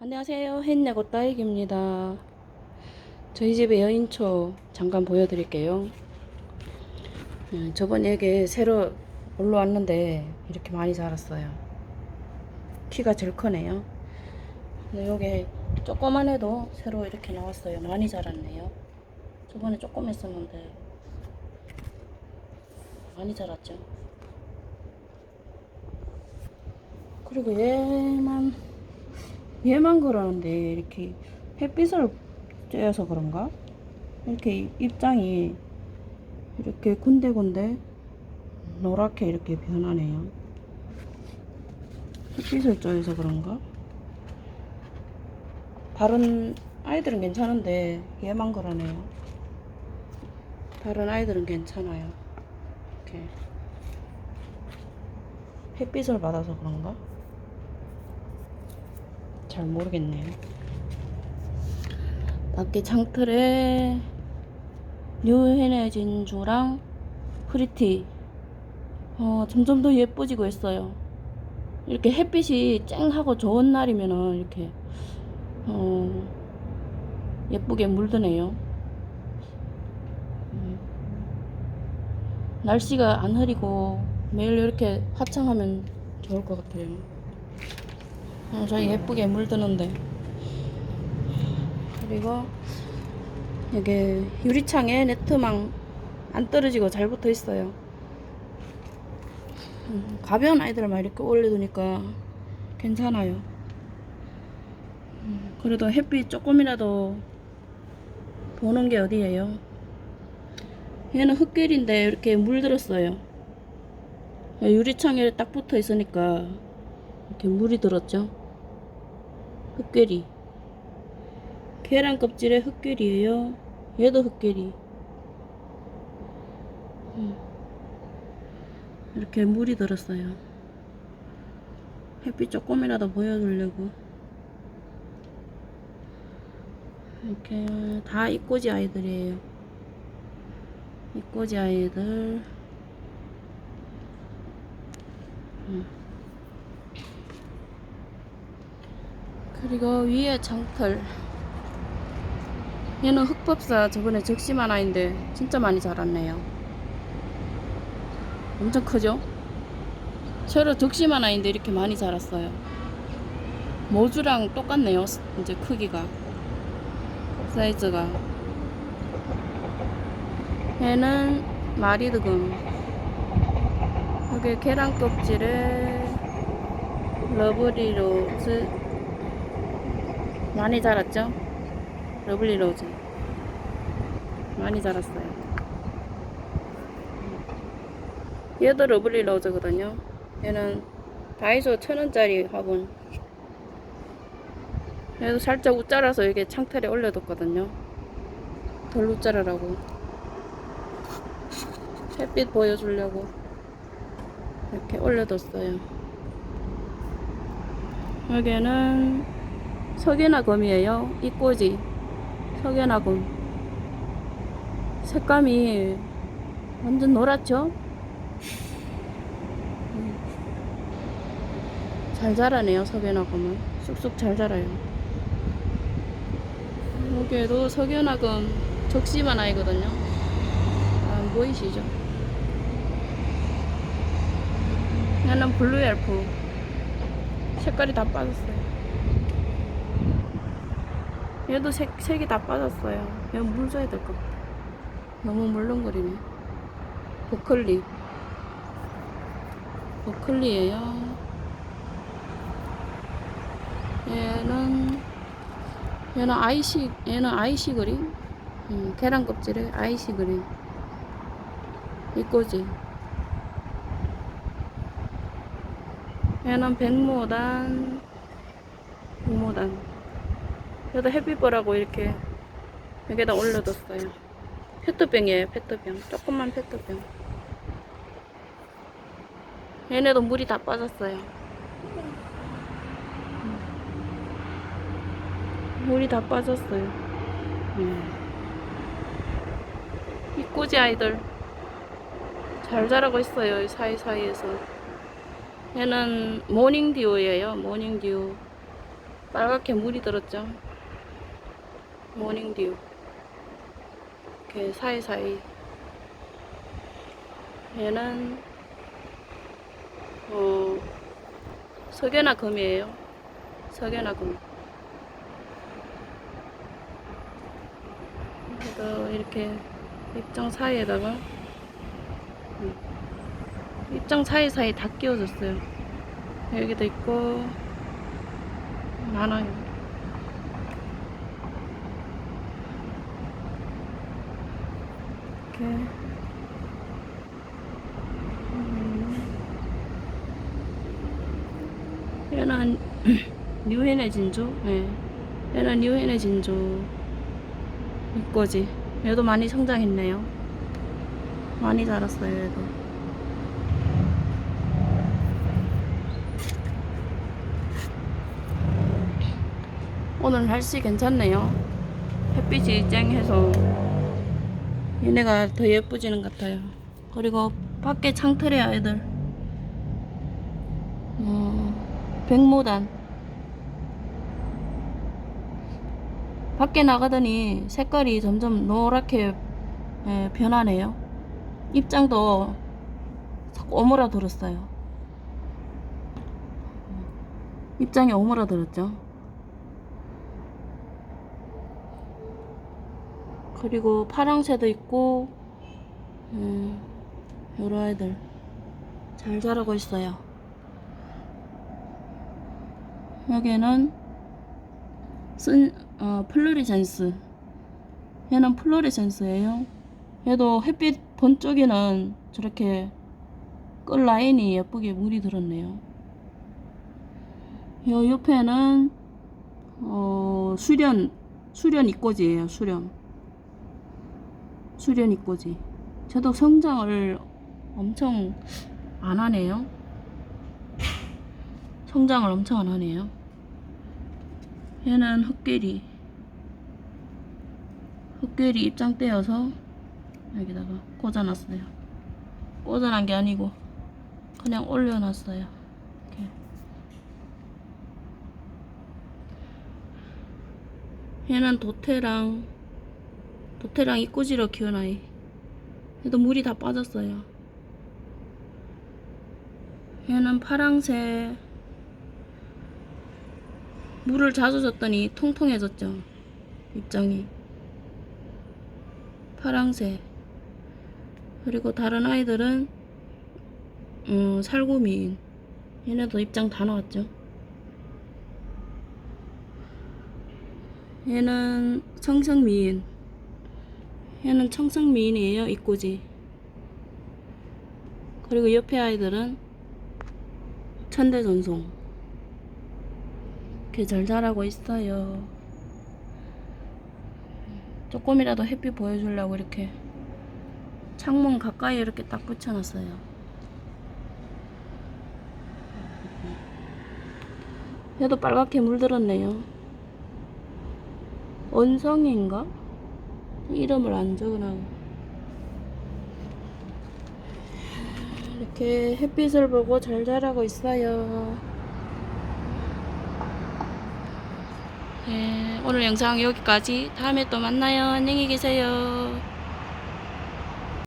안녕하세요. 햇내고 딸기입니다. 저희 집의 여인초 잠깐 보여드릴게요. 음, 저번에 여기 새로 올라왔는데 이렇게 많이 자랐어요. 키가 제일 크네요. 근데 여기 조그만 해도 새로 이렇게 나왔어요. 많이 자랐네요. 저번에 조금 했었는데 많이 자랐죠. 그리고 얘만 얘만 그러는데 이렇게 햇빛을 쬐어서 그런가? 이렇게 입장이 이렇게 군데군데 노랗게 이렇게 변하네요. 햇빛을 쬐어서 그런가? 다른 아이들은 괜찮은데 얘만 그러네요. 다른 아이들은 괜찮아요. 이렇게 햇빛을 받아서 그런가? 잘 모르겠네요. 밖에 창틀에 뉴헤네 진주랑 프리티 어, 점점 더 예뻐지고 있어요. 이렇게 햇빛이 쨍하고 좋은 날이면은 이렇게 어, 예쁘게 물드네요. 음. 날씨가 안 흐리고 매일 이렇게 화창하면 좋을 것 같아요. 어, 저희 예쁘게 물드는데. 그리고 여기 유리창에 네트망 안 떨어지고 잘 붙어 있어요. 음, 가벼운 아이들만 이렇게 올려두니까 괜찮아요. 음, 그래도 햇빛 조금이라도 보는 게 어디예요? 얘는 흙길인데 이렇게 물들었어요. 유리창에 딱 붙어 있으니까 이렇게 물이 들었죠. 흙괴리. 계란 껍질에 흙괴리예요. 얘도 흙괴리. 음. 이렇게 물이 들었어요. 햇빛 조금이라도 보여주려고. 이렇게 다 이꼬지 아이들이에요. 이꼬지 아이들. 음. 그리고 위에 장털. 얘는 흑법사 저번에 적심한 아이인데 진짜 많이 자랐네요. 엄청 크죠? 새로 적심한 아이인데 이렇게 많이 자랐어요. 모주랑 똑같네요 이제 크기가. 사이즈가. 얘는 마리드금 여기 계란 껍질에 러브리로즈 많이 자랐죠? 러블리 로즈. 많이 자랐어요. 얘도 러블리 로즈거든요. 얘는 다이소 천원짜리 화분. 얘도 살짝 웃자라서 이게 창틀에 올려뒀거든요. 덜 웃자라라고. 햇빛 보여주려고 이렇게 올려뒀어요. 여기는 석연화금이에요. 이 꼬지. 석연화금. 색감이 완전 노랗죠? 음. 잘 자라네요, 석연화금은. 쑥쑥 잘 자라요. 여기에도 석연화금 적심한 아이거든요. 안 보이시죠? 얘는 블루 엘프. 색깔이 다 빠졌어요. 얘도 색, 색이 다 빠졌어요. 얘물 줘야 될 것 같아. 너무 물렁거리네. 버클리. 버클리에요. 얘는, 얘는 아이시, 얘는 아이시 그린? 음, 계란 껍질에 아이시 그린. 이거지. 얘는 백모단, 백모단. 그래도 햇빛 보라고 이렇게 여기다 올려뒀어요. 페트병이에요, 페트병. 조그만 페트병. 얘네도 물이 다 빠졌어요. 음. 물이 다 빠졌어요. 음. 이 꼬지 아이들 잘 자라고 있어요, 이 사이사이에서. 얘는 모닝듀오예요, 모닝듀오. 빨갛게 물이 들었죠. 모닝듀. 이렇게 사이사이. 얘는 어 석연화 금이에요. 석연화 금. 그래서 이렇게 입장 사이에다가 음, 입장 사이사이 다 끼워졌어요. 여기도 있고 많아요. 이렇게 음. 얘는 뉴헤네 진주. 예. 얘는 뉴헤네 진주. 이거지. 얘도 많이 성장했네요. 많이 자랐어요, 얘도. 오늘 날씨 괜찮네요. 햇빛이 쨍해서 얘네가 더 예뻐지는 것 같아요. 그리고 밖에 창틀에 아이들 어, 백모단 밖에 나가더니 색깔이 점점 노랗게 예, 변하네요. 입장도 자꾸 오므라들었어요. 입장이 오므라들었죠. 그리고 파랑새도 있고 음, 여러 아이들 잘 자라고 있어요. 여기는 쓴 어, 플로리센스 얘는 플로리센스예요. 얘도 햇빛 번쪽에는 저렇게 끌 라인이 예쁘게 물이 들었네요. 요 옆에는 어, 수련 수련 이꼬지예요. 수련 수련 이꼬지. 쟤도 성장을 엄청 안 하네요. 성장을 엄청 안 하네요. 얘는 흑괴리. 흑괴리 입장 떼어서 여기다가 꽂아놨어요. 꽂아놓은 게 아니고 그냥 올려놨어요. 이렇게. 얘는 도태랑 도태랑 이꼬지로 키운 아이. 얘도 물이 다 빠졌어요. 얘는 파랑새. 물을 자주 줬더니 통통해졌죠. 입장이. 파랑새. 그리고 다른 아이들은 음, 살구미인. 얘네도 입장 다 나왔죠. 얘는 청성미인. 얘는 청성미인이에요, 이꼬지. 그리고 옆에 아이들은 천대 전송. 이렇게 잘 자라고 있어요. 조금이라도 햇빛 보여주려고 이렇게 창문 가까이 이렇게 딱 붙여놨어요. 얘도 빨갛게 물들었네요. 원성인가? 이름을 안 적어놔. 이렇게 햇빛을 보고 잘 자라고 있어요. 네, 오늘 영상 여기까지. 다음에 또 만나요. 안녕히 계세요.